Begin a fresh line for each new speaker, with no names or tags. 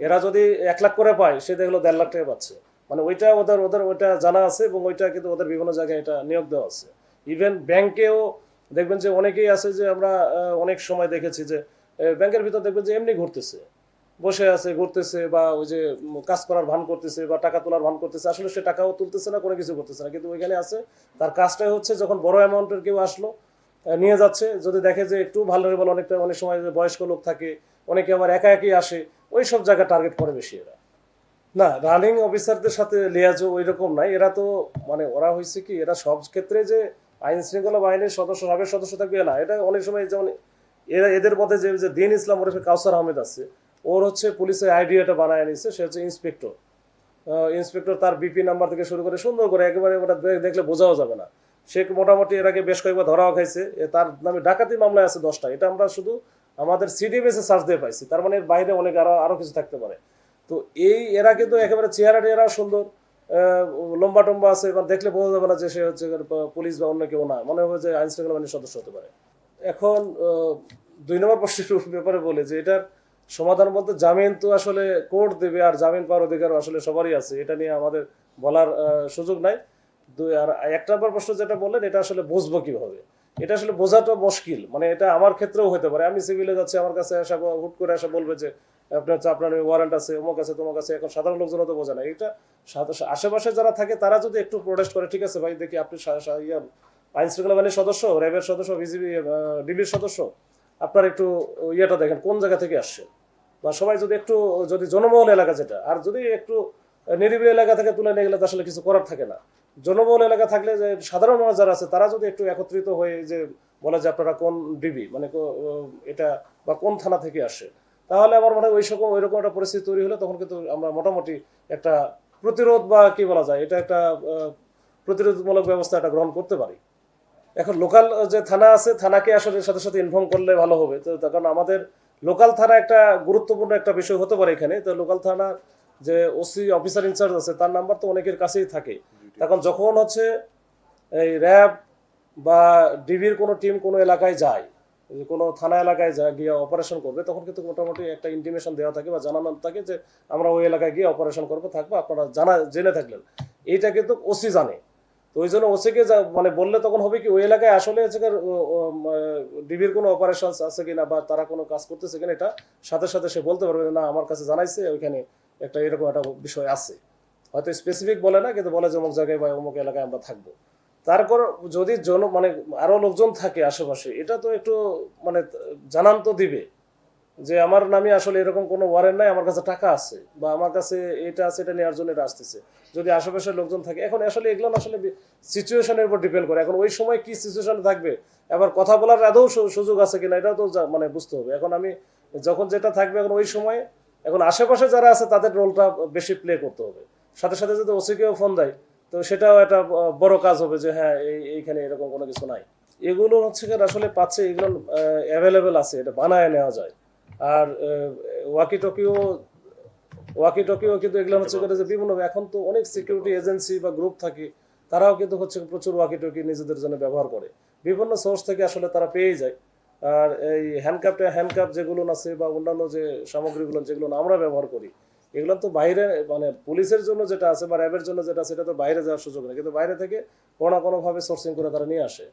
এরা যদি এক লাখ করে পায়, সে দেখল দেড় লাখ টাকা পাচ্ছে। মানে ওইটা ওদের ওদের ওইটা জানা আছে এবং ওইটা কিন্তু ওদের বিভিন্ন জায়গায় এটা নিয়োগ দেওয়া আছে। ইভেন ব্যাংকেও দেখবেন যে অনেকেই আছে যে আমরা অনেক সময় দেখেছি যে ব্যাংকের ভিতর দেখবেন যে এমনি ঘুরতেছে। বসে আছে, ঘুরতেছে বা ওই যে কাজ করার ভান করতেছে বা টাকা তোলার ভান করতেছে, আসলে সে টাকাও তুলতেছে না, কোনো কিছু করতেছে না। কিন্তু ওইখানে আছে, তার কাজটাই হচ্ছে যখন বড় অ্যামাউন্টের কেউ আসলো নিয়ে যাচ্ছে, যদি দেখে যে একটু ভালোরেবল অনেকটা, অনেক সময় বয়স্ক লোক থাকে, অনেকে আবার একা একই আসে ওই সব জায়গা টার্গেট করে বেশি এরা। না রানিং অফিসারদের সাথে লিয়াজও ওই রকম নাই। এরা তো মানে ওরা হয়েছে কি, এরা সব ক্ষেত্রে যে আইন শৃঙ্খলা বাহিনীর সদস্য সাবেক সদস্য থাকবে না। এটা অনেক সময় যেমন এরা, এদের মধ্যে যে যে দিন ইসলাম ওরফে কাউসার আহমেদ আছে। ওর হচ্ছে পুলিশের আইডিয়াটা বানায় নিছে, সে হচ্ছে ইন্সপেক্টর ইন্সপেক্টর তার বিপি নাম্বার থেকে শুরু করে সুন্দর করে একেবারে ওটা দেখলে বোঝাও যাবে না। সে মোটামুটি এর আগে বেশ কয়েকবার ধরাও খাইছে। তার নামে ডাকাতি মামলায় আছে দশটা। এটা আমরা শুধু আমাদের সিডিএমএস এ সার্চ দিয়ে পাইছি। তার মানে এর বাইরে অনেক আরও আরও কিছু থাকতে পারে। তো এই এরা কিন্তু একেবারে চেহারা টেহারা সুন্দর লম্বা টম্বা আছে, এবার দেখলে বোঝা যাবে না যে সে হচ্ছে পুলিশ বা অন্য কেউ না। মনে হবে যে আইন শৃঙ্খলা বাহিনীর সদস্য হতে পারে। এখন দুই নম্বর প্রশ্নের ব্যাপারে বলে যে এটার সমাধান বলতে জামিন তো আসলে কোর্ট দেবে আর জামিন পাওয়ার অধিকার আসলে সবারই আছে। এটা নিয়ে আমাদের বলার সুযোগ নাই। দুই, আর এক নম্বর প্রশ্ন যেটা বললেন, এটা আসলে বুঝব কীভাবে? এটা আসলে বোঝাটা মুশকিল। মানে এটা আমার ক্ষেত্রেও হতে পারে। আমি সিভিলে যাচ্ছি, আমার কাছে আসা হুট করে আসা বলবে যে, আপনার হচ্ছে আপনার ওয়ারেন্ট আছে, অমুক আছে তোমার কাছে এখন সাধারণ লোকজন তো বোঝে না। এটা আশেপাশে যারা থাকে, তারা যদি একটু প্রোটেস্ট করে, ঠিক আছে ভাই, দেখি আপনি আইন শৃঙ্খলা বাহিনীর সদস্য, র্যাবের সদস্য, বিজিবি ডিবির সদস্য, আপনার একটু ইয়েটা দেখেন, কোন জায়গা থেকে আসছে? বা সবাই যদি একটু, যদি জনবহুল এলাকা যেটা, আর যদি একটু নিরিবিলি এলাকা থেকে তুলে নিয়ে গেলে আসলে কিছু করার থাকে না। জনবহুল এলাকা থাকলে যে সাধারণ মানুষ যারা আছে, তারা যদি একটু একত্রিত হয়ে যে বলে যে আপনারা কোন ডিবি মানে এটা বা কোন থানা থেকে আসে, তাহলে আমার মনে হয় ওই সকম ওই রকম একটা পরিস্থিতি তৈরি হলে তখন কিন্তু আমরা মোটামুটি একটা প্রতিরোধ বা কি বলা যায়, এটা একটা প্রতিরোধমূলক ব্যবস্থা এটা গ্রহণ করতে পারি। এখন লোকাল যে থানা আছে, থানাকে আসলে সাথে সাথে ইনফর্ম করলে ভালো হবে। তো কারণ আমাদের লোকাল থানা একটা গুরুত্বপূর্ণ একটা বিষয় হতে পারে এখানে। তো লোকাল থানা যে ওসি অফিসার ইনচার্জ আছে তার নাম্বার তো অনেকের কাছেই থাকে। তখন যখন হচ্ছে এই র্যাব বা ডিবির কোনো টিম কোনো এলাকায় যায় কোনো থানা এলাকায় যায় গিয়ে অপারেশন করবে তখন কিন্তু মোটামুটি একটা ইন্টিমেশন দেওয়া থাকে বা জানানো থাকে যে আমরা ওই এলাকায় গিয়ে অপারেশন করব থাকব আপনারা জানা জেনে থাকলেন। এইটা কিন্তু ওসি জানে। তো ওই জন্য ওসিকে মানে বললে তখন হবে কি ওই এলাকায় আসলে হচ্ছে ডিবির কোনো অপারেশন আছে কিনা বা তারা কোনো কাজ করতেছে কিনা এটা সাথে সাথে সে বলতে পারবে যে, না আমার কাছে জানাইছে ওইখানে একটা এরকম একটা বিষয় আছে। হয়তো স্পেসিফিক বলে না, কিন্তু বলে যে অমুক জায়গায় বা অমুক এলাকায় আমরা থাকব। তারপর যদি জন মানে আরও লোকজন থাকে আশেপাশে, এটা তো একটু মানে জানান তো দিবে। যে আমার নামে আসলে এরকম কোনো ওয়ারেন্ট নাই, আমার কাছে টাকা আছে, বা আমার কাছে এটা আছে, এটা নেওয়ার জন্য এটা আসতেছে। যদি আশেপাশের লোকজন থাকে, এখন আসলে এগুলো আসলে সিচুয়েশনের উপর ডিপেন্ড করে। এখন ওই সময় কি সিচুয়েশন থাকবে? এবার কথা বলার আদৌ সুযোগ আছে কিনা, এটাও তো মানে বুঝতে হবে। এখন আমি যখন যেটা থাকবে, এখন ওই সময় এখন আশেপাশে যারা আছে, তাদের রোলটা বেশি প্লে করতে হবে। সাথে সাথে যদি ওসিকেও ফোন দেয়, তো সেটাও একটা বড় কাজ হবে যে হ্যাঁ এই, এইখানে এরকম কোনো কিছু নাই। এগুলো হচ্ছে আসলে পাচ্ছে, এগুলো অ্যাভেলেবেল আছে, এটা বানায় নেওয়া যায়। আর ওয়াকি টকিও ওয়াকি টকিও কিন্তু এগুলো হচ্ছে যে বিভিন্ন, এখন তো অনেক সিকিউরিটি এজেন্সি বা গ্রুপ থাকে, তারাও কিন্তু হচ্ছে প্রচুর ওয়াকি টকি নিজেদের জন্য ব্যবহার করে। বিভিন্ন সোর্স থেকে আসলে তারা পেয়ে যায়। আর এই হ্যান্ডকাপটা হ্যান্ডকাপ যেগুলো আছে বা অন্যান্য যে সামগ্রীগুলো, যেগুলো আমরা ব্যবহার করি, এগুলো তো বাইরে মানে পুলিশের জন্য যেটা আছে বা র্যাবের জন্য যেটা আছে, সেটা তো বাইরে যাওয়ার সুযোগ নেই। কিন্তু বাইরে থেকে কোনো কোনোভাবে সোর্সিং করে তারা নিয়ে আসে।